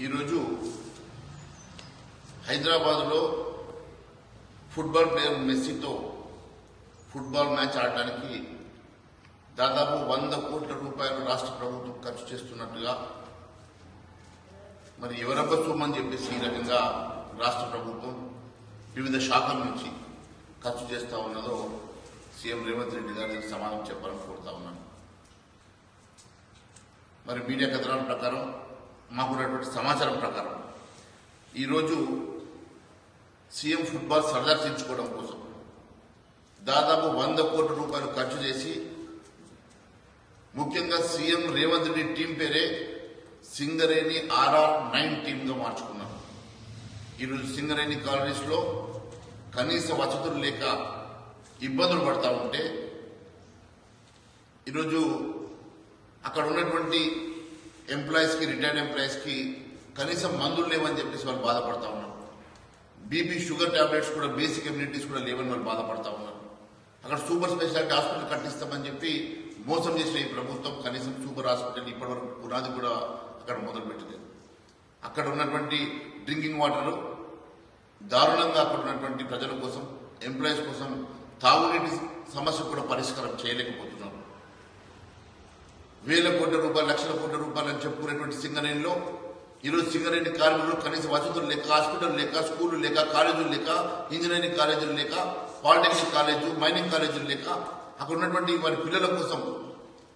ఈరోజు హైదరాబాద్లో football player మెస్సీతో ఫుట్బాల్ మ్యాచ్ ఆడడానికి దాదాపు వంద కోట్ల రూపాయలు రాష్ట్ర ప్రభుత్వం ఖర్చు చేస్తున్నట్టుగా మరి ఎవరబ్బ సొమ్మని చెప్పేసి ఈ రకంగా రాష్ట్ర ప్రభుత్వం వివిధ శాఖల నుంచి ఖర్చు చేస్తూ ఉన్నదో సీఎం రేవంత్ రెడ్డి గారికి సమాధానం చెప్పాలని కోరుతా ఉన్నాను. మరి మీడియా కథనాల ప్రకారం మాకున్నటువంటి సమాచారం ప్రకారం ఈరోజు సీఎం ఫుట్బాల్ సందర్శించుకోవడం కోసం దాదాపు వంద కోట్ల రూపాయలు ఖర్చు చేసి ముఖ్యంగా సీఎం రేవంత్ రెడ్డి టీం పేరే సింగరేణి ఆర్ఆర్ నైన్ టీంగా మార్చుకున్నారు. ఈరోజు సింగరేణి కాలనీస్లో కనీస వసతులు లేక ఇబ్బందులు పడతా ఉంటే ఈరోజు అక్కడ ఉన్నటువంటి ఎంప్లాయీస్కి రిటైర్డ్ ఎంప్లాయీస్కి కనీసం మందులు లేవని చెప్పేసి వాళ్ళు బాధపడతా ఉన్నారు. బీపీ షుగర్ టాబ్లెట్స్ కూడా బేసిక్ ఇమ్యూనిటీస్ కూడా లేవని వాళ్ళు బాధపడతా ఉన్నారు. అక్కడ సూపర్ స్పెషాలిటీ హాస్పిటల్ కట్టిస్తామని చెప్పి మోసం చేసిన ఈ ప్రభుత్వం కనీసం సూపర్ హాస్పిటల్ ఇప్పటివరకు పునాది కూడా అక్కడ మొదలుపెట్టలేదు. అక్కడ ఉన్నటువంటి డ్రింకింగ్ వాటర్ దారుణంగా అక్కడ ఉన్నటువంటి ప్రజల కోసం ఎంప్లాయీస్ కోసం తాగునీటి సమస్య కూడా పరిష్కారం చేయలేకపోతున్నారు వేల కోట్ల రూపాయలు లక్షల కోట్ల రూపాయలు అని చెప్పుకునేటువంటి సింగరేణిలో ఈరోజు సింగరేణి కార్మికులు కనీస వసతులు లేక హాస్పిటల్ లేక స్కూళ్ళు లేక కాలేజీలు లేక ఇంజనీరింగ్ కాలేజీలు లేక పాలిటెక్నిక్ కాలేజు మైనింగ్ కాలేజీలు లేక అక్కడ ఉన్నటువంటి వారి పిల్లల కోసం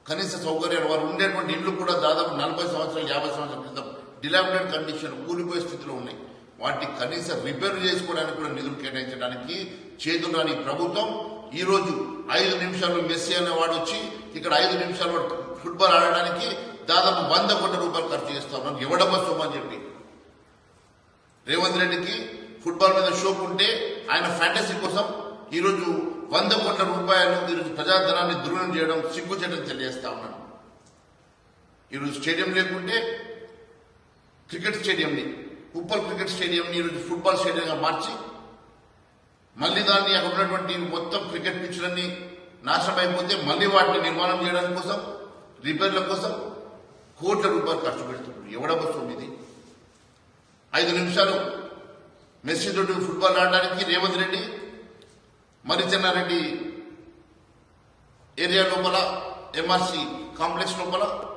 కనీస సౌకర్యాలు వారు ఉండేటువంటి ఇళ్ళు కూడా దాదాపు నలభై సంవత్సరాలు యాభై సంవత్సరాల క్రితం డిలామినేట్ కండిషన్ కూలిపోయే స్థితిలో ఉన్నాయి. వాటి కనీస రిపేర్ చేసుకోవడానికి కూడా నిధులు కేటాయించడానికి చేతులు రాని ప్రభుత్వం ఈరోజు ఐదు నిమిషాలు మెస్సీ అనే వాడు వచ్చి ఇక్కడ ఐదు నిమిషాలు ఫుట్బాల్ ఆడడానికి దాదాపు వంద కోట్ల రూపాయలు ఖర్చు చేస్తా ఉన్నాం ఎవడమ్మ సొమ్ము అని చెప్పి. రేవంత్ రెడ్డికి ఫుట్బాల్ మీద షోక్ ఉంటే ఆయన ఫ్యాంటసీ కోసం ఈరోజు వంద కోట్ల రూపాయలు ఈరోజు ప్రజాధనాన్ని దూరం చేయడం సిగ్గుచేటని తెలియజేస్తా ఉన్నాను ఈరోజు స్టేడియం లేకుంటే క్రికెట్ స్టేడియంని ఉప్పల్ క్రికెట్ స్టేడియంని ఈరోజు ఫుట్బాల్ స్టేడియంగా మార్చి మళ్ళీ దాన్ని అక్కడ ఉన్నటువంటి మొత్తం క్రికెట్ పిచ్లన్నీ నాశనం అయిపోతే మళ్ళీ వాటిని నిర్మాణం చేయడానికి కోసం రిపేర్ల కోసం కోట్ల రూపాయలు ఖర్చు పెడుతున్నారు. ఎవడబ్బ ఇది? ఐదు నిమిషాలు. మెస్సీ తోటి ఫుట్బాల్ ఆడడానికి రేవంత్ రెడ్డి మరిచెన్నారెడ్డి ఏరియా లోపల ఎంఆర్సీ కాంప్లెక్స్ లోపల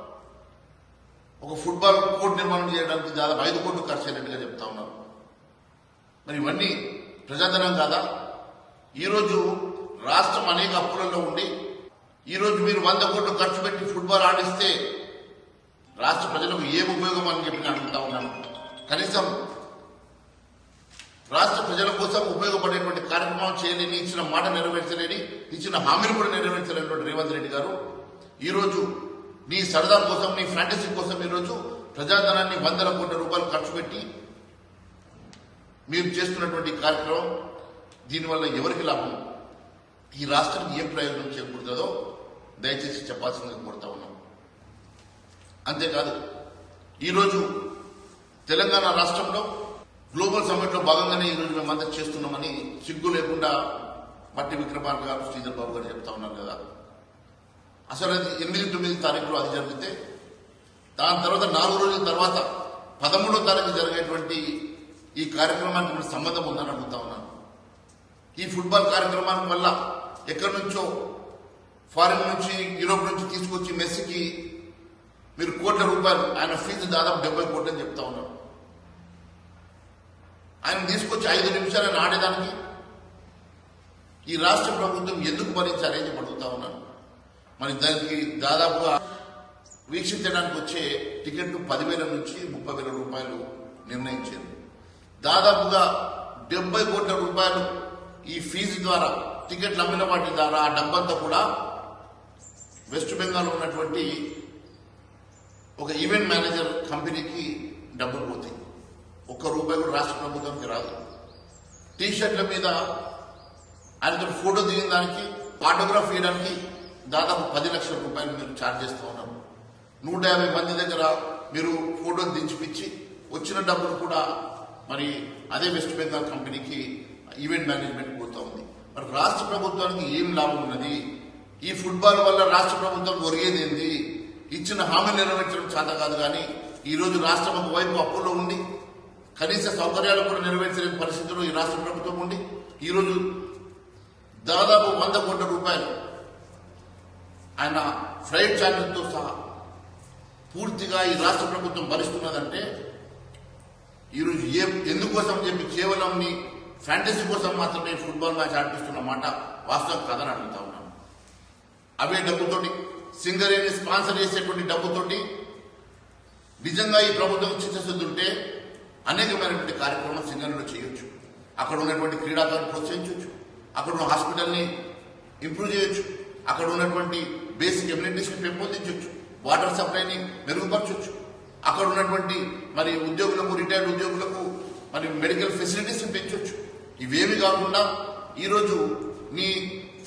ఒక ఫుట్బాల్ కోర్టు నిర్మాణం చేయడానికి దాదాపు ఐదు కోట్లు ఖర్చు అయినట్టుగా చెప్తా ఉన్నారు. మరి ఇవన్నీ ప్రజాధనం కాదా? ఈరోజు రాష్ట్రం అనేక అప్పులలో ఉండి ఈరోజు మీరు వంద కోట్లు ఖర్చు పెట్టి ఫుట్బాల్ ఆడిస్తే రాష్ట్ర ప్రజలకు ఏం ఉపయోగం అని చెప్పి అడుగుతా ఉన్నాను. కనీసం రాష్ట్ర ప్రజల కోసం ఉపయోగపడేటువంటి కార్యక్రమం చేయలేని ఇచ్చిన మాట నెరవేర్చలేని ఇచ్చిన హామీలు కూడా నెరవేర్చలేనటువంటి రేవంత్ రెడ్డి గారు ఈరోజు నీ సరదా కోసం నీ ఫ్యాంటసీ కోసం ఈరోజు ప్రజాధనాన్ని వందల కోట్ల రూపాయలు ఖర్చు పెట్టి మీరు చేస్తున్నటువంటి కార్యక్రమం దీనివల్ల ఎవరికి లాభం? ఈ రాష్ట్రానికి ఏం ప్రయోజనం చేకూరుతుందో దయచేసి చెప్పాల్సిందిగా కోరుతా ఉన్నాం. అంతేకాదు ఈరోజు తెలంగాణ రాష్ట్రంలో గ్లోబల్ సమ్మిట్లో భాగంగానే ఈరోజు మేమంతా చేస్తున్నామని సిగ్గు లేకుండా మట్టి విక్రమార్క గారు శ్రీధర్ బాబు గారు చెప్తా ఉన్నారు కదా. అసలు అది ఎనిమిది తొమ్మిది తారీఖులో అది జరిగితే దాని తర్వాత నాలుగు రోజుల తర్వాత పదమూడో తారీఖు జరిగేటువంటి ఈ కార్యక్రమానికి మన సంబంధం ఉందని అడుగుతా ఉన్నాను. ఈ ఫుట్బాల్ కార్యక్రమానికి వల్ల ఎక్కడి నుంచో ఫారిన్ నుంచి యూరోప్ నుంచి తీసుకొచ్చి మెస్సీకి మీరు కోట్ల రూపాయలు ఆయన ఫీజు దాదాపు డెబ్బై కోట్లు అని చెప్తా ఉన్నారు ఆయన తీసుకొచ్చి ఐదు నిమిషాలు ఆయన ఆడేదానికి ఈ రాష్ట్ర ప్రభుత్వం ఎందుకు భరించాలి అని చెప్పి అడుగుతా ఉన్నాను. మరి దానికి దాదాపుగా వీక్షించడానికి వచ్చే టికెట్ పదివేల నుంచి ముప్పై వేల రూపాయలు నిర్ణయించారు దాదాపుగా డెబ్బై కోట్ల రూపాయలు ఈ ఫీజు ద్వారా టికెట్లు అమ్మిన వాటి ద్వారా ఆ డబ్బంతా కూడా వెస్ట్ బెంగాల్ ఉన్నటువంటి ఒక ఈవెంట్ మేనేజర్ కంపెనీకి డబ్బులు పోతాయి. ఒక్క రూపాయి కూడా రాష్ట్ర ప్రభుత్వానికి రాదు. టీ షర్ట్ల మీద ఆయనతో ఫోటో దిగిన దానికి ఆటోగ్రాఫ్ ఇవ్వడానికి దాదాపు పది లక్షల రూపాయలు మీరు ఛార్జ్ చేస్తూ ఉన్నారు. నూట యాభై మంది దగ్గర మీరు ఫోటోలు దించిపిచ్చి వచ్చిన డబ్బులు కూడా మరి అదే వెస్ట్ బెంగాల్ కంపెనీకి ఈవెంట్ మేనేజ్మెంట్ పోతూ ఉంది. రాష్ట్ర ప్రభుత్వానికి ఏం లాభం ఉన్నది? ఈ ఫుట్బాల్ వల్ల రాష్ట్ర ప్రభుత్వం ఒరిగేది ఏంది? ఇచ్చిన హామీలు నెరవేర్చడం చేత కాదు కానీ ఈరోజు రాష్ట్రం ఒకవైపు అప్పుల్లో ఉండి కనీస సౌకర్యాలు కూడా నెరవేర్చలేని పరిస్థితుల్లో ఈ రాష్ట్ర ప్రభుత్వం ఉండి ఈరోజు దాదాపు వంద కోట్ల రూపాయలు ఆయన ఫ్లైట్ ఛార్జీలతో సహా పూర్తిగా ఈ రాష్ట్ర ప్రభుత్వం భరిస్తున్నదంటే ఈరోజు ఏ ఎందుకోసం చెప్పి కేవలం నీ ఫ్యాంటసీ కోసం మాత్రమే ఫుట్బాల్ మ్యాచ్ ఆడిపిస్తున్న మాట వాస్తవం కథను అడుగుతా ఉన్నాను. అవే డబ్బుతోటి సింగరేణి స్పాన్సర్ చేసేటువంటి డబ్బుతోటి నిజంగా ఈ ప్రభుత్వం చిత్తశుద్ధుంటే అనేకమైనటువంటి కార్యక్రమం సింగరేణిలో చేయొచ్చు. అక్కడ ఉన్నటువంటి క్రీడాకారులు ప్రోత్సహించవచ్చు అక్కడ ఉన్న హాస్పిటల్ని ఇంప్రూవ్ చేయొచ్చు. అక్కడ ఉన్నటువంటి బేసిక్ ఎమ్యూనిటీస్ని పెంపొందించవచ్చు వాటర్ సప్లైని మెరుగుపరచవచ్చు అక్కడ ఉన్నటువంటి మరి ఉద్యోగులకు రిటైర్డ్ ఉద్యోగులకు మరి మెడికల్ ఫెసిలిటీస్ని పెంచవచ్చు ఇవేమి కాకుండా ఈరోజు నీ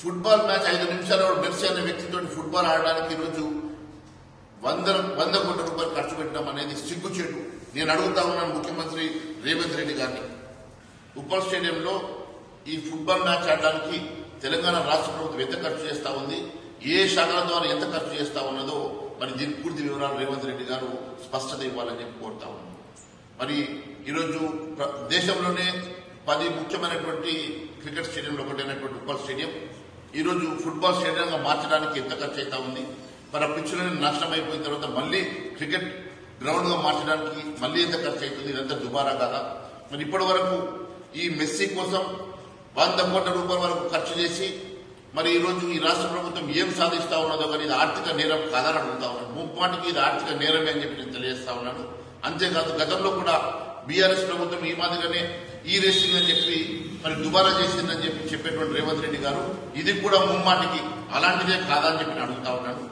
ఫుట్బాల్ మ్యాచ్ ఐదు నిమిషాలు మెర్సీ అనే వ్యక్తితో ఫుట్బాల్ ఆడడానికి ఈరోజు వంద వంద కోట్ల రూపాయలు ఖర్చు పెట్టడం అనేది సిగ్గుచేటు. నేను అడుగుతా ఉన్నాను ముఖ్యమంత్రి రేవంత్ రెడ్డి గారిని. ఉప్పల్ స్టేడియంలో ఈ ఫుట్బాల్ మ్యాచ్ ఆడడానికి తెలంగాణ రాష్ట్ర ప్రభుత్వం ఎంత ఖర్చు చేస్తా ఉంది? ఏ శాఖల ద్వారా ఎంత ఖర్చు చేస్తా ఉన్నదో మరి దీని పూర్తి వివరాలు రేవంత్ రెడ్డి గారు స్పష్టత ఇవ్వాలని చెప్పి కోరుతా ఉన్నాం. మరి ఈరోజు దేశంలోనే పది ముఖ్యమైనటువంటి క్రికెట్ స్టేడియంలో ఒకటైనటువంటి ఫుట్బాల్ స్టేడియం. ఈరోజు ఫుట్బాల్ స్టేడియంగా మార్చడానికి ఎంత ఖర్చు అవుతా ఉంది? మరి ఆ పిచ్చులని నాశనం అయిపోయిన తర్వాత మళ్ళీ క్రికెట్ గ్రౌండ్గా మార్చడానికి మళ్ళీ ఎంత ఖర్చు అవుతుంది ఇదంతా దుబారా కాదా? మరి ఇప్పటి వరకు ఈ మెస్సీ కోసం వంద కోట్ల రూపాయల వరకు ఖర్చు చేసి మరి ఈరోజు ఈ రాష్ట్ర ప్రభుత్వం ఏం సాధిస్తా ఉన్నదో కానీ ఇది ఆర్థిక నేరం కాదని అడుగుతా ఉన్నాను ముప్పాటికి ఇది ఆర్థిక నేరమే అని చెప్పి నేను తెలియజేస్తా ఉన్నాను. అంతేకాదు గతంలో కూడా బీఆర్ఎస్ ప్రభుత్వం ఈ మాదిరిగానే ఈ రేసింగ్ అని చెప్పి మరి దుబారా చేసిందని చెప్పి చెప్పేటువంటి రేవంత్ రెడ్డి గారు ఇది కూడా ముమ్మాటికి అలాంటిదే కాదని చెప్పి నేను అడుగుతా ఉన్నాను.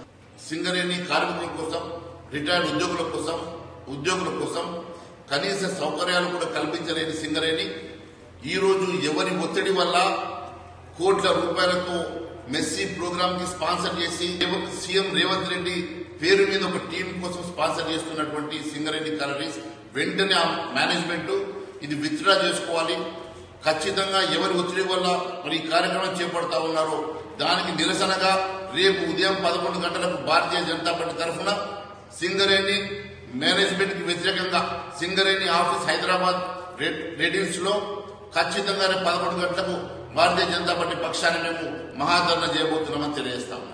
సింగరేణి కార్మికుల కోసం రిటైర్డ్ ఉద్యోగుల కోసం ఉద్యోగుల కోసం కనీస సౌకర్యాలు కూడా కల్పించలేని సింగరేణి ఈరోజు ఎవరి ఒత్తిడి వల్ల కోట్ల రూపాయలతో మెస్సీ ప్రోగ్రామ్కి స్పాన్సర్ చేసి సీఎం రేవంత్ రెడ్డి పేరు మీద ఒక టీం కోసం స్పాన్సర్ చేస్తున్నటువంటి సింగరెడ్డి కలరీస్ వెంటనే ఆ మేనేజ్మెంట్ ఇది విత్డ్రా చేసుకోవాలి. ఖచ్చితంగా ఎవరి ఒత్తిడి వల్ల మరి ఈ కార్యక్రమం చేపడతా ఉన్నారో దానికి నిరసనగా రేపు ఉదయం పదకొండు గంటలకు భారతీయ జనతా పార్టీ తరఫున సింగరేణి మేనేజ్మెంట్కి వ్యతిరేకంగా సింగరేణి ఆఫీస్ హైదరాబాద్ రెడ్డిల్స్లో ఖచ్చితంగా రేపు పదకొండు గంటలకు భారతీయ జనతా పార్టీ పక్షాన్ని మేము మహాధరణ చేయబోతున్నామని తెలియజేస్తాము